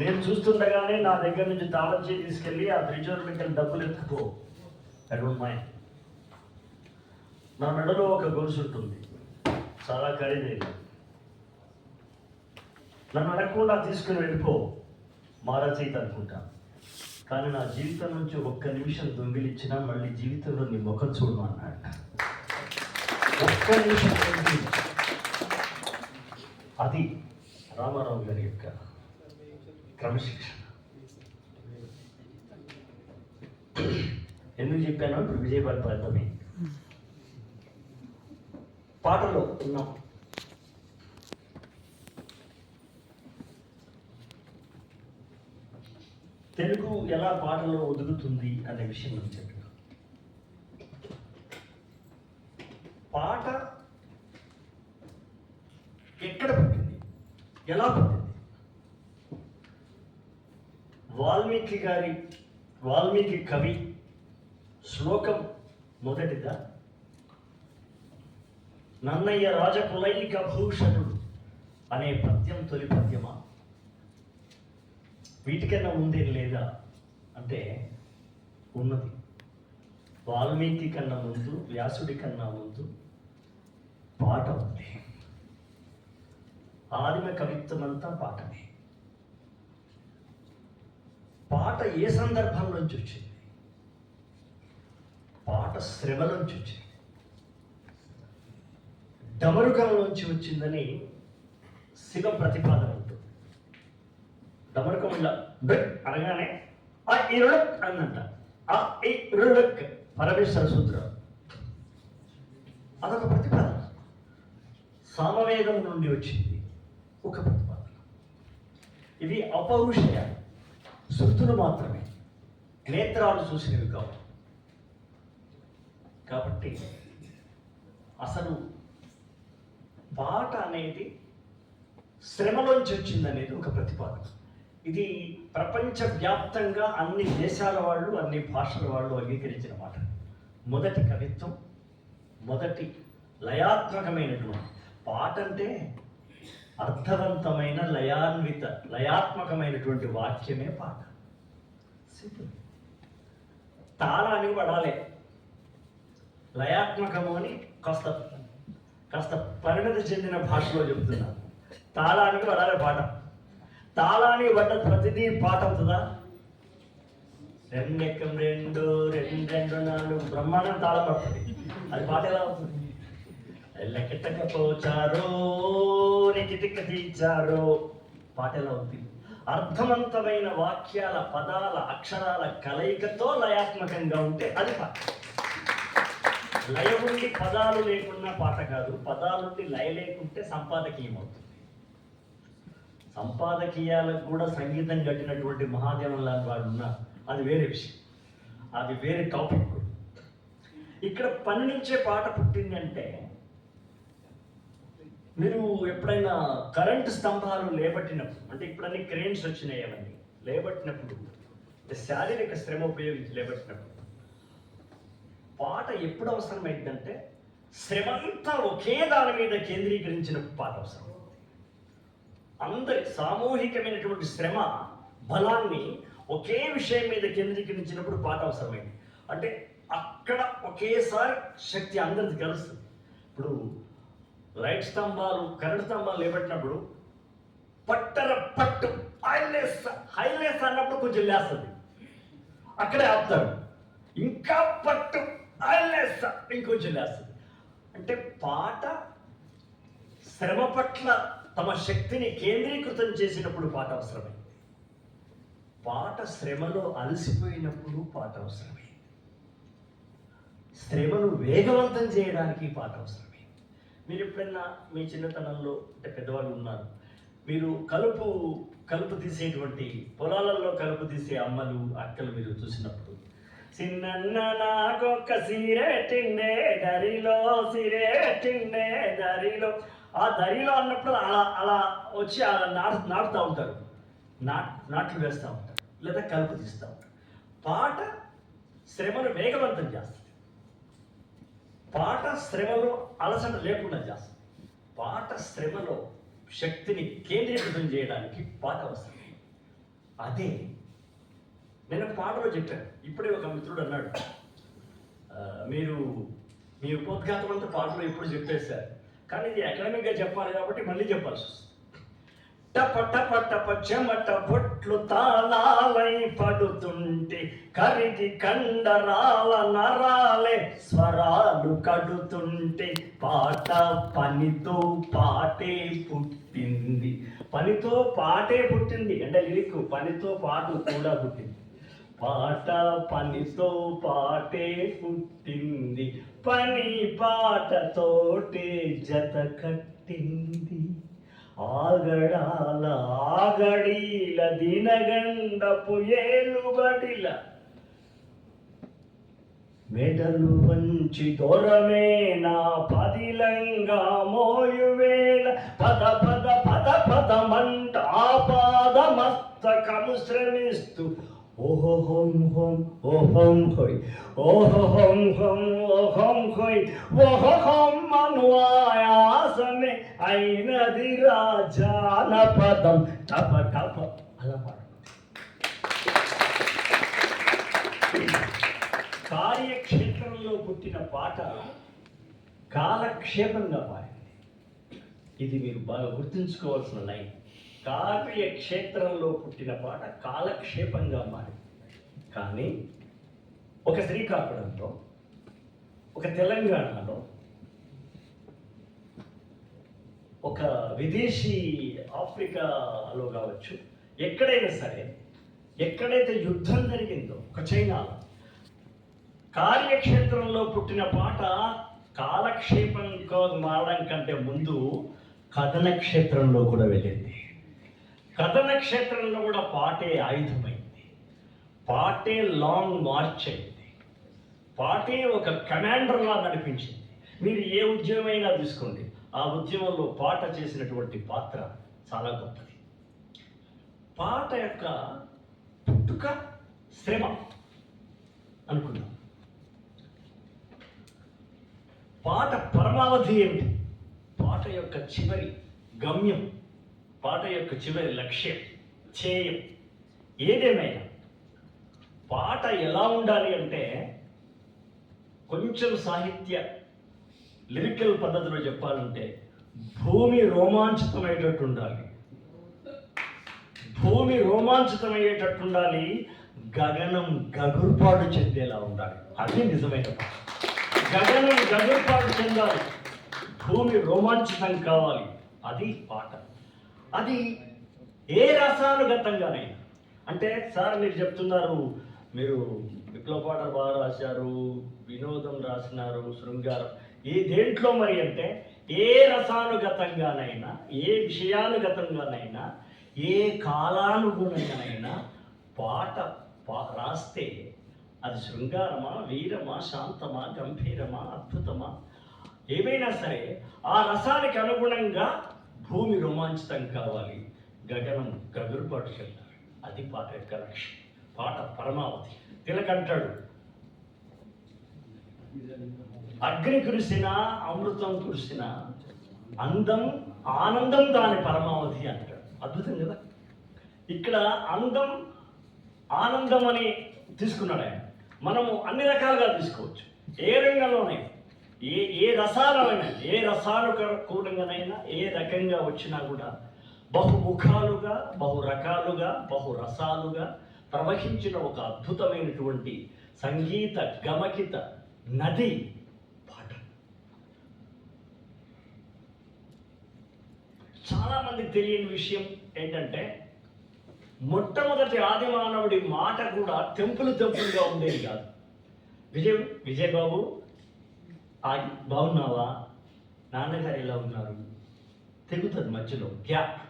నేను చూస్తుండగానే నా దగ్గర నుంచి తాళం తీసుకెళ్ళి ఆ రిజర్వ్కి డబ్బులు ఎత్తుకో. అడుగుమాయ్ నా మెడలో ఒక గొలుసు ఉంటుంది. చాలా ఖరీదైనది. నన్ను అడగకుండా తీసుకుని వెళ్ళిపో. మారచయిత అనుకుంటా. కానీ నా జీవితం నుంచి ఒక్క నిమిషం దొంగిలిచ్చినా మళ్ళీ జీవితంలో నీ ముఖం చూడను అన్నాడు. ఒక్క నిమిషం అది రామారావు గారి యొక్క క్రమశిక్షణ. ఎందుకు చెప్పాను ఇప్పుడు విజయపడి అర్థమే పాటలో ఉన్నాం. తెలుగు ఎలా పాటలో ఒదుగుతుంది అనే విషయం మనం చెప్పాను పాట ఎక్కడ పుట్టింది? ఎలా పుట్టింది? వాల్మీకి గారి వాల్మీకి కవి శ్లోకం మొదటిదా? నన్నయ్య రాజకులైక భూషణుడు అనే పద్యం తొలి పద్యమా? వీటికన్నా ముందే లేదా? అంటే ఉన్నది. వాల్మీకి కన్నా ముందు వ్యాసుడి కన్నా ముందు పాట ఉంది. ఆదిమ కవిత్వం అంతా పాటనే పాట ఏ సందర్భం నుంచి వచ్చింది? పాట శ్రమ నుంచి వచ్చింది. డమరుకం నుంచి వచ్చిందని శివ ప్రతిపాదన ఉంటుంది. డమరుకం ఇలా అనగానే ఆ ఇరుడక్ అన్నంట. ఆ ఇరుడక్ పరమేశ్వర సూత్రం. అదొక ప్రతిపాదన. సామవేదం నుండి వచ్చింది ఒక ప్రతిపాదన. ఇది అపౌరుషయాలు శృతులు మాత్రమే. నేత్రాలు చూసినవి కావు. కాబట్టి అసలు పాట అనేది శ్రమలోంచి వచ్చిందనేది ఒక ప్రతిపాదన. ఇది ప్రపంచవ్యాప్తంగా అన్ని దేశాల వాళ్ళు అన్ని భాషల వాళ్ళు అంగీకరించిన మాట. మొదటి కవిత్వం మొదటి లయాత్మకమైనటువంటి పాట అంటే అర్థవంతమైన లయాన్విత లయాత్మకమైనటువంటి వాక్యమే పాట సింపుల్ తాళానికి పడాలి. లయాత్మకము అని కాస్త కాస్త పరిణతి చెందిన భాషలో చెప్తున్నాను తాళానికి పడాలి పాట తాళానికి పడ్డ ప్రతిదీ పాట అవుతుందా రెండెక్కం రెండు రెండు రెండు నాలుగు బ్రహ్మాండం తాళం పడుతుంది. అది పాట ఎలా అవుతుంది? లెక్కటకపోచారో నెకిటిక తీర్చారో. పాట ఎలా అవుతుంది అర్థవంతమైన వాక్యాల పదాల అక్షరాల కలయికతో లయాత్మకంగా ఉంటే అది పాట. లయ ఉండి పదాలు లేకున్నా పాట కాదు. పదాలుండి లయ లేకుంటే సంపాదకీయం అవుతుంది సంపాదకీయాలకు కూడా సంగీతం కట్టినటువంటి మహాదేవం లాంటి వాడు ఉన్నారు అది వేరే విషయం. అది వేరే టాపిక్. ఇక్కడ పని నుంచే పాట పుట్టింది అంటే మీరు ఎప్పుడైనా కరెంటు స్తంభాలు లేబట్టినప్పుడు అంటే ఇప్పుడన్నీ క్రేన్స్ వచ్చినాయి అవన్నీ లేబట్టినప్పుడు శారీరక శ్రమ ఉపయోగించి లేబట్టినప్పుడు పాట ఎప్పుడు అవసరమైందంటే శ్రమంతా ఒకే దాని మీద కేంద్రీకరించిన పాట అవసరం. అందరి సామూహికమైనటువంటి శ్రమ బలాన్ని ఒకే విషయం మీద కేంద్రీకరించినప్పుడు పాట అవసరమైంది. అంటే అక్కడ ఒకేసారి శక్తి అందరిది కలుస్తుంది. ఇప్పుడు లైట్ స్తంభాలు కరెంట్ స్తంభాలు లేబట్టినప్పుడు పట్టర పట్టు హైలెస్ హైలెస్ అన్నప్పుడు కొంచెం లేస్తుంది. అక్కడే ఆపుతాడు ఇంకా పట్టు హైలెస్ ఇంకొంచెం లేస్తుంది. అంటే పాట శ్రమ పట్ల తమ శక్తిని కేంద్రీకృతం చేసినప్పుడు పాట అవసరమే పాట శ్రమలో అలసిపోయినప్పుడు పాట అవసరమే శ్రమను వేగవంతం చేయడానికి పాట అవసరం. మీరు ఎప్పుడైనా మీ చిన్నతనంలో అంటే పెద్దవాళ్ళు ఉన్నారు. మీరు కలుపు కలుపు తీసేటువంటి పొలాలలో కలుపు తీసే అమ్మలు అక్కలు మీరు చూసినప్పుడు చిన్న నాకొక్క సిరేటిండే దరిలో సిరేటిండే దరిలో ఆ దరిలో అన్నప్పుడు అలా అలా వచ్చి అలా నాటు నాటుతూ ఉంటారు. నా నాట్లు వేస్తూ ఉంటారు. లేదా కలుపు తీస్తూ ఉంటారు. పాట శ్రమను వేగవంతం చేస్తారు పాట శ్రమలో అలసట లేకుండా చేస్తాం. పాట శ్రమలో శక్తిని కేంద్రీకృతం చేయడానికి పాట అవసరం. అదే నేను పాటలో చెప్పాను. ఇప్పుడే ఒక మిత్రుడు అన్నాడు మీరు మీ ఉపోద్ఘాతం అంతా పాటలో ఇప్పుడు చెప్పేశారు. కానీ ఇది అకాడమిక్గా చెప్పాలి కాబట్టి మళ్ళీ చెప్పాల్సి వస్తుంది. టప టప చెమట బొట్లు తాళాలై పడుతుంటే కరిగి కండరాల నరాలే స్వరాలు కడుతుంటే పాట పనితో పాటే పుట్టింది. పనితో పాటే పుట్టింది. అంటే లిరిక్ పనితో పాటు కూడా పుట్టింది. పాట పనితో పాటే పుట్టింది. పని పాటతోటే జత కట్టింది. ఆగడాల ఆగడీల దినగండపు ఏలుబడిల. మెడలు వంచి దొరమే నా పదిలంగా మోయువేల. పద పద పద పదమంట ఆపాద మస్తకము శ్రమిస్తూ ఓహో హోం హోం ఓహోం హోయ్ ఓహో హోం హోం ఓహోం హోయ్ ఓహో హోం అయినది రాజానపదం. టప టప అలా కార్యక్షేత్రంలో పుట్టిన పాట కాలక్షేపంగా పాడింది. ఇది మీరు బాగా గుర్తుంచుకోవాల్సిన లైన్. కార్యక్షేత్రంలో పుట్టిన పాట కాలక్షేపంగా మారింది. కానీ ఒక శ్రీకాకుళంలో ఒక తెలంగాణలో ఒక విదేశీ ఆఫ్రికాలో కావచ్చు ఎక్కడైనా సరే ఎక్కడైతే యుద్ధం జరిగిందో ఒక చైనాలో కార్యక్షేత్రంలో పుట్టిన పాట కాలక్షేపంగా మారడం కంటే ముందు కథనక్షేత్రంలో కూడా వెళ్ళింది. కథన క్షేత్రంలో కూడా పాటే ఆయుధమైంది. పాటే లాంగ్ మార్చ్ అయింది. పాటే ఒక కమాండర్లా నడిపించింది. మీరు ఏ ఉద్యమైనా తీసుకోండి. ఆ ఉద్యమంలో పాట చేసినటువంటి పాత్ర చాలా గొప్పది. పాట యొక్క పుట్టుక శ్రమ అనుకుందాం. పాట పరమావధి ఏమిటి? పాట యొక్క చివరి గమ్యం పాట యొక్క చివరి లక్ష్యం ధ్యేయం ఏదేమైనా. పాట ఎలా ఉండాలి అంటే కొంచెం సాహిత్య లిరికల్ పద్ధతిలో చెప్పాలంటే భూమి రోమాంచితమయ్యేటట్టు ఉండాలి భూమి రోమాంచితమయ్యేటట్టు ఉండాలి గగనం గగుర్పాటు చెందేలా ఉండాలి. అది నిజమైన పాట. గగనం గగుర్పాటు చెందాలి. భూమి రోమాంచితం కావాలి. అది పాట. అది ఏ రసానుగతంగానైనా. అంటే సార్ మీరు చెప్తున్నారు మీరు విప్లవ పాటలు బాగా రాశారు వినోదం రాసినారు శృంగారం. ఈ దేంట్లో మరి అంటే ఏ రసానుగతంగానైనా ఏ విషయానుగతంగానైనా ఏ కాలానుగుణంగానైనా పాట పా రాస్తే అది శృంగారమా వీరమా శాంతమా గంభీరమా అద్భుతమా? ఏమైనా సరే ఆ రసానికి అనుగుణంగా భూమి రోమాంచితం కావాలి. గగనం గగురుపాటు చెందాలి అది పాట యొక్క లక్ష్యం. పాట పరమావధి. తిలకంటాడు అగ్ని కురిసిన అమృతం కురిసిన అందం ఆనందం దాని పరమావధి అంటాడు. అద్భుతం కదా? ఇక్కడ అందం ఆనందం అని తీసుకున్నాడు ఆయన. మనము అన్ని రకాలుగా తీసుకోవచ్చు. ఏ రంగంలోనే ఏ ఏ రసాలైనా ఏ రసానుకూలంగానైనా ఏ రకంగా వచ్చినా కూడా బహుముఖాలుగా బహు రకాలుగా బహు రసాలుగా ప్రవహించిన ఒక అద్భుతమైనటువంటి సంగీత గమకిత నది పాట. చాలామంది తెలియని విషయం ఏంటంటే మొట్టమొదటి ఆది మానవుడి మాట కూడా తెంపులు తెంపులుగా ఉండేది కాదు. విజయ్ విజయ్ బాబు బాగున్నావా? నాన్నగారు ఎలా ఉన్నారు? తెగుతుంది మధ్యలో. గ్యాప్.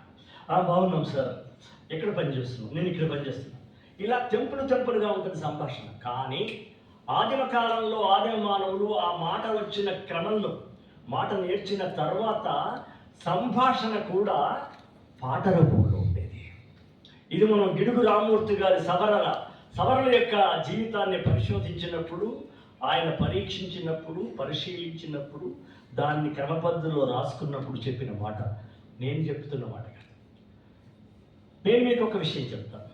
ఆ బాగున్నాం సార్. ఎక్కడ పని చేస్తున్నావు నేను ఇక్కడ పనిచేస్తున్నాను ఇలా తెంపుడు తెంపుడుగా ఉంటుంది సంభాషణ. కానీ ఆదిమ కాలంలో ఆదిమ మానవులు ఆ మాట వచ్చిన క్రమంలో మాట నేర్చిన తర్వాత సంభాషణ కూడా పాట రూపంలో ఉండేది. ఇది మనం గిడుగు రామూర్తి గారి సవరణ సవరణ యొక్క జీవితాన్ని పరిశోధించినప్పుడు ఆయన పరీక్షించినప్పుడు పరిశీలించినప్పుడు దాన్ని క్రమపద్ధతిలో రాసుకున్నప్పుడు చెప్పిన మాట. నేను చెప్తున్న మాట కాదు. నేను మీకు ఒక విషయం చెప్తాను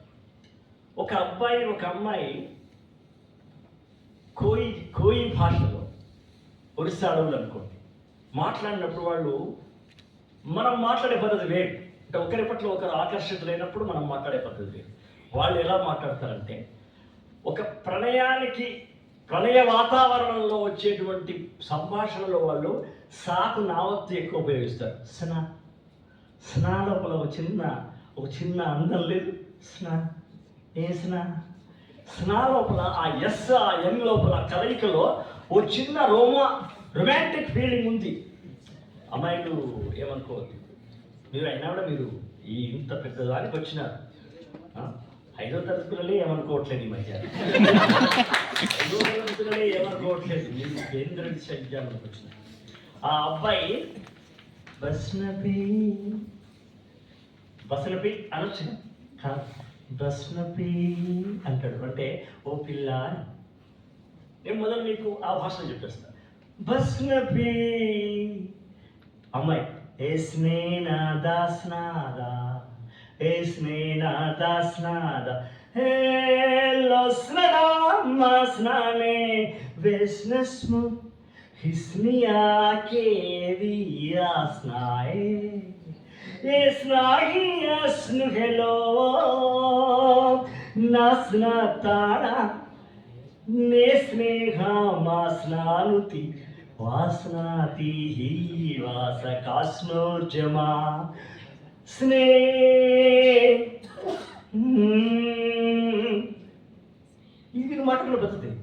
ఒక అబ్బాయి ఒక అమ్మాయి కోయి కోయి భాషలో ఒరిస్సా అడవులు అనుకోండి. మాట్లాడినప్పుడు వాళ్ళు మనం మాట్లాడే పద్ధతి వేరు. అంటే ఒకరి పట్ల ఒకరు ఆకర్షితులైనప్పుడు మనం మాట్లాడే పద్ధతి వేరు. వాళ్ళు ఎలా మాట్లాడతారంటే ఒక ప్రణయానికి ప్రణయ వాతావరణంలో వచ్చేటువంటి సంభాషణలో వాళ్ళు సాకు నావత్తు ఎక్కువ ఉపయోగిస్తారు. స్నా స్నా లోపల ఒక చిన్న ఒక చిన్న అందం లేదు. స్నా ఏ స్నా? స్నా లోపల ఆ ఎస్ ఆ ఎన్ లోపల కలయికలో ఓ చిన్న రోమా రొమాంటిక్ ఫీలింగ్ ఉంది. అమ్మాయిలు ఏమనుకోవద్దు. మీరు అయినా కూడా మీరు ఈ ఇంత పెద్దదానికి వచ్చినారు. ఐదో తరగతి పిల్లలే ఏమనుకోవట్లేదు ఈ మధ్య. ఐదో తరగతి పిల్లలే ఏమనుకోవట్లేదు. నేను కేంద్రం విశ్వవిద్యాలయంకి వచ్చినారు ఆ అబ్బాయి బస్నపి బస్నపి అనొచ్చిన బస్నపి అంటాడు. అంటే ఓ పిల్ల నేను మొదలు మీకు ఆ భాషలో చెప్పేస్తా. బస్నపి అమ్మాయి ఏ దాస్నాదా దాస్నాదా es Esmenada snada, elosmena masname, vesnesmu, hisnia kevi asnae. Esnahi asnu hello, nasna tara, nesneha masnanuti, वासनाति ही वास वासकास्मोर्जमा ఇది మాటలు బతుకుతాయి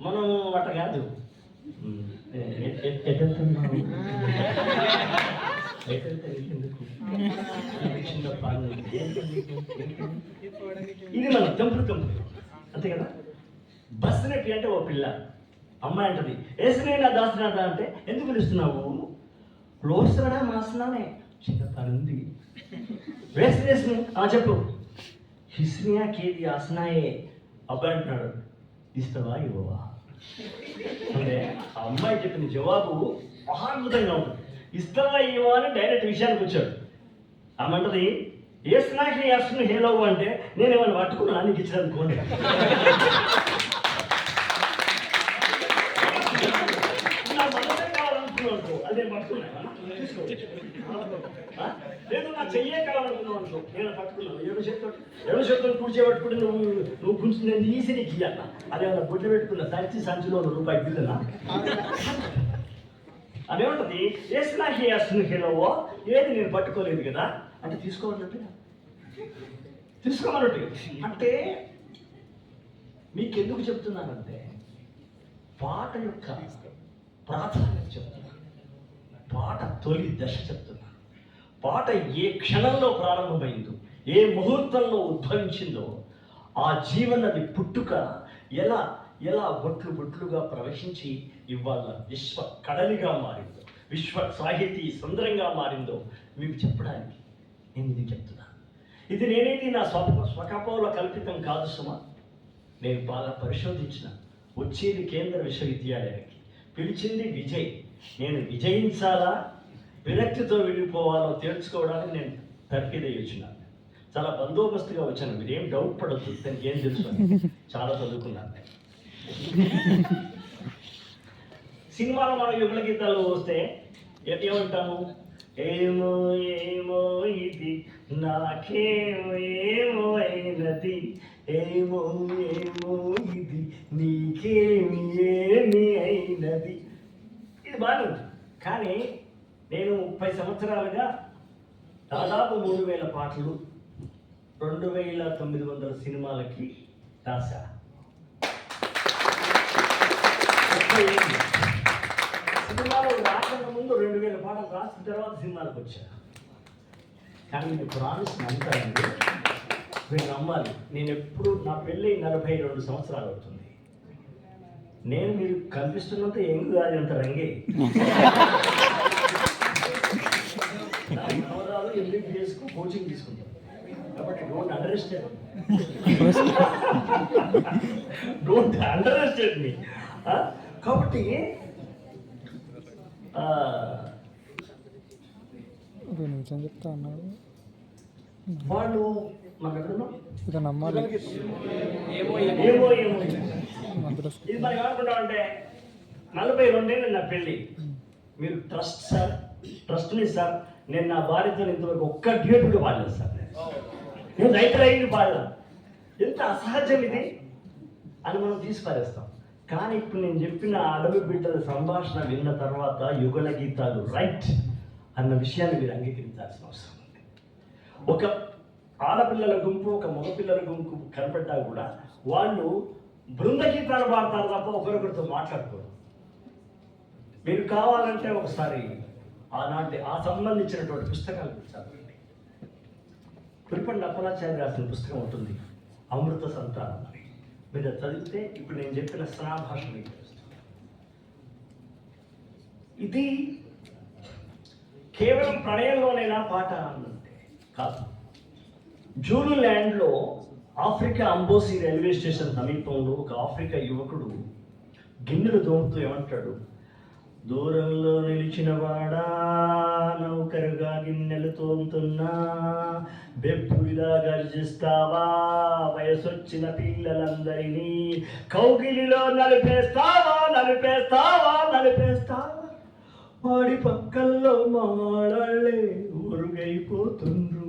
మనం అట్ట కాదు. ఇది మన తెంపుడు తెంపుడు అంతే కదా? బస్ నెట్టి అంటే ఓ పిల్ల. అమ్మాయి అంటది వేసినైనా దాసినాట అంటే ఎందుకు పిలుస్తున్నావు? లోసడా మాసనానే చిన్న వేసి వేసి ఆ చెప్పు. హిస్నియా కేది అసనాయే అబ్బాయి అంటున్నాడు ఇస్తావా ఇవ్వవా? అంటే ఆ అమ్మాయి చెప్పిన జవాబు మహాద్భుతంగా ఉంటుంది. ఇస్తావా ఇవ్వవా అని డైరెక్ట్ విషయానికి వచ్చాడు. ఆమంటది ఏ స్నాక్స్ వేస్తున్న హేలవు అంటే నేను ఏమైనా పట్టుకున్నా నీకు ఇచ్చాను అనుకోండి అదే పట్టుకున్నా. లేదు నా చెయ్యే కావాలనుకున్నావు అనుకో. నేను పట్టుకున్నాను ఏడు చేతులు? ఏడు చేతులు కూర్చే పట్టుకుంటే నువ్వు నువ్వు కొంచెం ఈసీ నీకు ఇయ్యాల అదేమన్నా బొడ్డు పెట్టుకున్న? సంచి సంచిలో ఉన్న రూపాయి బిల్లునా? అదేమంటది? వేసినా చేస్తున్న హీరోవో ఏది నేను పట్టుకోలేదు కదా? అంటే తీసుకోవాలంటే? తీసుకోవాలంటే? అంటే మీకెందుకు చెప్తున్నానంటే పాట యొక్క ప్రాధాన్యత చెప్తున్నాను. పాట తొలి దశ చెప్తున్నాను. పాట ఏ క్షణంలో ప్రారంభమైందో ఏ ముహూర్తంలో ఉద్భవించిందో ఆ జీవనది పుట్టుక ఎలా ఎలా బొట్లు బొట్లుగా ప్రవేశించి ఇవాళ విశ్వ కడలిగా మారిందో విశ్వ సాహితీ సుందరంగా మారిందో మీకు చెప్పడానికి నేను ఇది చెప్తున్నాను. ఇది నేనేది నా స్వ స్వకపోల కల్పితం కాదు సుమా. నేను బాగా పరిశోధించిన వచ్చేది కేంద్ర విశ్వవిద్యాలయానికి పిలిచింది విజయ్. నేను విజయించాలా? విరక్తితో వెళ్ళిపోవాలో తేల్చుకోవడానికి నేను తర్ఫీదయ్యి వచ్చినాను చాలా బందోబస్తుగా వచ్చాను. మీరేం డౌట్ పడద్దు. దానికి ఏం తెలుసు చాలా చదువుకున్నాను సినిమాలో మనం యుగల గీతాలు వస్తే ఏ- ఏమంటాము? ఏమో ఏమో ఇది నాకేమో ఏమో అయినది. ఏమో ఏమో ఇది నీకేమి ఏమి అయినది. బాగుంది. కానీ నేను ముప్పై సంవత్సరాలుగా దాదాపు మూడు వేల పాటలు రెండు వేల తొమ్మిది వందల సినిమాలకి రాశా. సినిమాలు రాకుండా సినిమాలో ముందు రెండు వేల పాటలు రాసిన తర్వాత సినిమాలకు వచ్చా. కానీ నేను ప్రామిస్ నమ్ముతానండి మీరు నమ్మాలి. నేను ఎప్పుడు నా పెళ్ళి నలభై రెండు సంవత్సరాలు అవుతుంది. నేను మీరు కనిపిస్తున్నంత ఏం కాదు అంత రంగే. నా మనవరాలు ఎంబీబీఎస్కు కోచింగ్ తీసుకుంటాను కాబట్టి don't underestimate don't underestimate me కాబట్టి రెండు నిమిషం చెప్తా అన్నాడు. వాళ్ళు నమ్మాలి. ఇది మనం ఏమనుకుంటామంటే నలభై రెండేళ్ళు నా పెళ్ళి. మీరు trust sir trust me sir నేను నా భార్యతో ఇంతవరకు ఒక్క డ్యూట్ కూడా పాడలేదు సార్ నేను. రైటర్ అయింది పాడలా ఎంత అసహజం ఇది? అని మనం తీసి పారేస్తాం కానీ ఇప్పుడు నేను చెప్పిన అడవి బిడ్డల సంభాషణ విన్న తర్వాత యుగల గీతాలు రైట్ అన్న విషయాన్ని మీరు అంగీకరించాల్సిన అవసరం ఉంది. ఒక ఆడపిల్లల గుంపు ఒక మగపిల్లల గుంపు కనపడ్డా కూడా వాళ్ళు బృందగీతాలు పాడతారు తప్ప ఒకరొకరితో మాట్లాడుకోరు. మీరు కావాలంటే ఒకసారి ఆనాటి ఆ సంబంధించినటువంటి పుస్తకాలు చదవండి. కురిపండి అప్పలాచార్య రాసిన పుస్తకం ఉంటుంది అమృత సంతానం అని. మీరు చదివితే ఇప్పుడు నేను చెప్పిన స్నాభాష మీకు తెలుస్తుంది. ఇది కేవలం ప్రణయంలోనైనా పాట అన్నంటే కాదు. జూలు ల్యాండ్లో ఆఫ్రికా అంబోసి రైల్వే స్టేషన్ సమీపంలో ఒక ఆఫ్రికా యువకుడు గిన్నెలు తోముతూ ఏమంటాడు? దూరంలో నిలిచిన వాడా నౌకరుగా గిన్నెలు తోముతున్నా బెప్పుడిలా గర్జిస్తావా వయసొచ్చిన పిల్లలందరినీ కౌగిలిలో నలిపేస్తావా నలిపేస్తావా నలిపేస్తావా? వాడి పక్కల్లో మాడళ్ళే ఊరుగైపోతుండ్రు.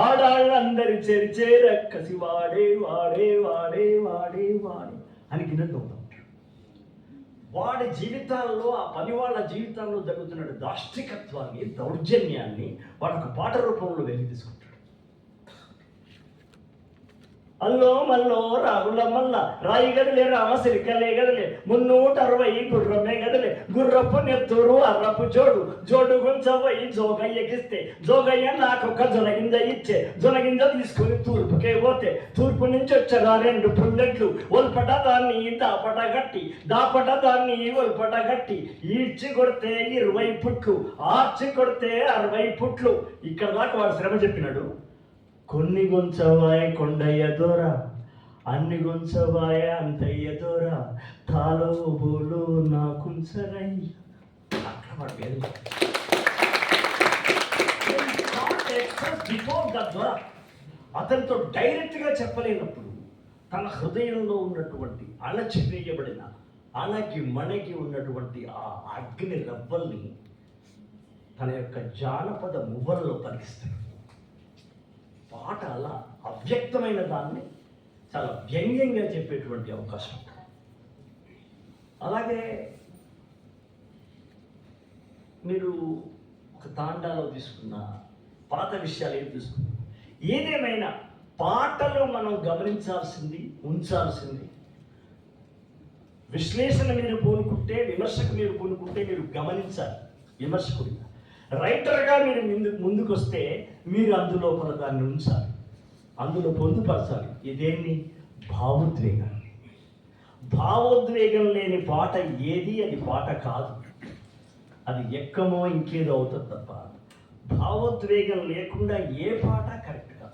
ఆడాళ్ళందరి చేరిచే రక్కసి వాడే వాడే వాడే వాడే వాడే అని గిన్నెలు తోముతాం వాడి జీవితాల్లో ఆ పని వాళ్ళ జీవితాల్లో జరుగుతున్న దాష్టికత్వాన్ని దౌర్జన్యాన్ని వాడు ఒక పాట రూపంలో వెళ్ళి తీసుకుంటాడు అల్లో మల్లో రాగుల మల్ల రాయి గదిలే రామ సిరికలే గదిలే మున్నూట అరవై గుర్రమే గదిలే. గుర్రపు నెత్తూరు అర్రపు జోడు జోడు గుంచవై జోగయ్య ఎగిస్తే జోగయ్య నాకొక జొనగింజ ఇచ్చే జొనగింజ తీసుకుని తూర్పుకే పోతే. తూర్పు నుంచి వచ్చగా రెండు పుల్లెట్లు ఒల్పట దాన్ని దాపట గట్టి దాపట దాన్ని ఒల్పట గట్టి. ఈడ్చి కొడితే ఇరవై పుట్లు ఆర్చి కొడితే అరవై పుట్లు. ఇక్కడ దాకా వాడు శ్రమ చెప్పినాడు. కొన్ని గుంచవాయ కొండయ్య దూర అన్ని గుంచవాయ అంతయ్య దూర. తాలో బోలు నా కుంచరయ్య అక్కడ వాడు బిఫోర్ ద దొర అతనితో డైరెక్ట్గా చెప్పలేనప్పుడు తన హృదయంలో ఉన్నటువంటి అణచివేయబడిన అలాగే మనకి ఉన్నటువంటి ఆ అగ్ని రవ్వల్ని తన యొక్క జానపద మువ్వల్లో పలికిస్తాడు పాట అలా అవ్యక్తమైన దాన్ని చాలా వ్యంగ్యంగా చెప్పేటువంటి అవకాశం అలాగే మీరు ఒక తాండాలో తీసుకున్న పాత విషయాలు ఏం తీసుకున్నా ఏదేమైనా పాటలో మనం గమనించాల్సింది ఉంచాల్సింది విశ్లేషణ మీరు పూనుకుంటే విమర్శకు మీరు పూనుకుంటే మీరు గమనించాలి విమర్శకుడిగా. రైటర్గా మీరు ముందు ముందుకు వస్తే మీరు అందులోపల దాన్ని ఉంచాలి. అందులో పొందుపరచాలి. ఇదేంటి? భావోద్వేగాన్ని. భావోద్వేగం లేని పాట ఏది? అది పాట కాదు. అది ఎక్కమో ఇంకేదో అవుతుంది తప్ప. భావోద్వేగం లేకుండా ఏ పాట కరెక్ట్ కాదు.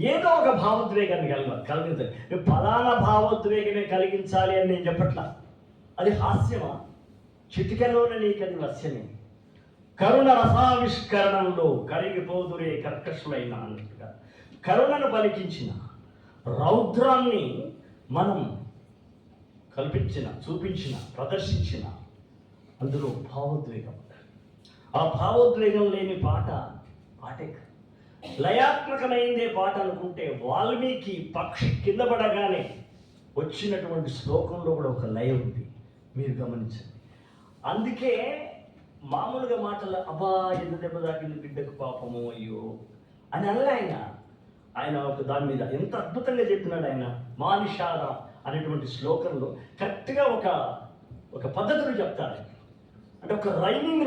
ఏదో ఒక భావోద్వేగాన్ని కలగ కలిగించాలి. ఫలానా భావోద్వేగమే కలిగించాలి అని నేను చెప్పట్లా. అది హాస్యమా? చిటికలోనే నీకు అది కరుణ రసావిష్కరణంలో కరిగిపోదురే కర్కశులైన అన్నట్టుగా కరుణను పలికించిన రౌద్రాన్ని మనం కల్పించిన చూపించిన ప్రదర్శించిన అందులో భావోద్వేగం ఆ భావోద్వేగం లేని పాట పాటే లయాత్మకమైందే పాట అనుకుంటే వాల్మీకి పక్షి కింద పడగానే వచ్చినటువంటి శ్లోకంలో కూడా ఒక లయ ఉంది. మీరు గమనించండి. అందుకే మామూలుగా మాటలు అబ్బా ఎంత దెబ్బ తాకింది బిడ్డకు పాపము అయ్యో? అని అనలే ఆయన. ఆయన ఒక దాని మీద ఎంత అద్భుతంగా చెప్పినాడు ఆయన. మానిషాద అనేటువంటి శ్లోకంలో కరెక్ట్గా ఒక ఒక పద్ధతిని చెప్తాడు అంటే ఒక రైమింగ్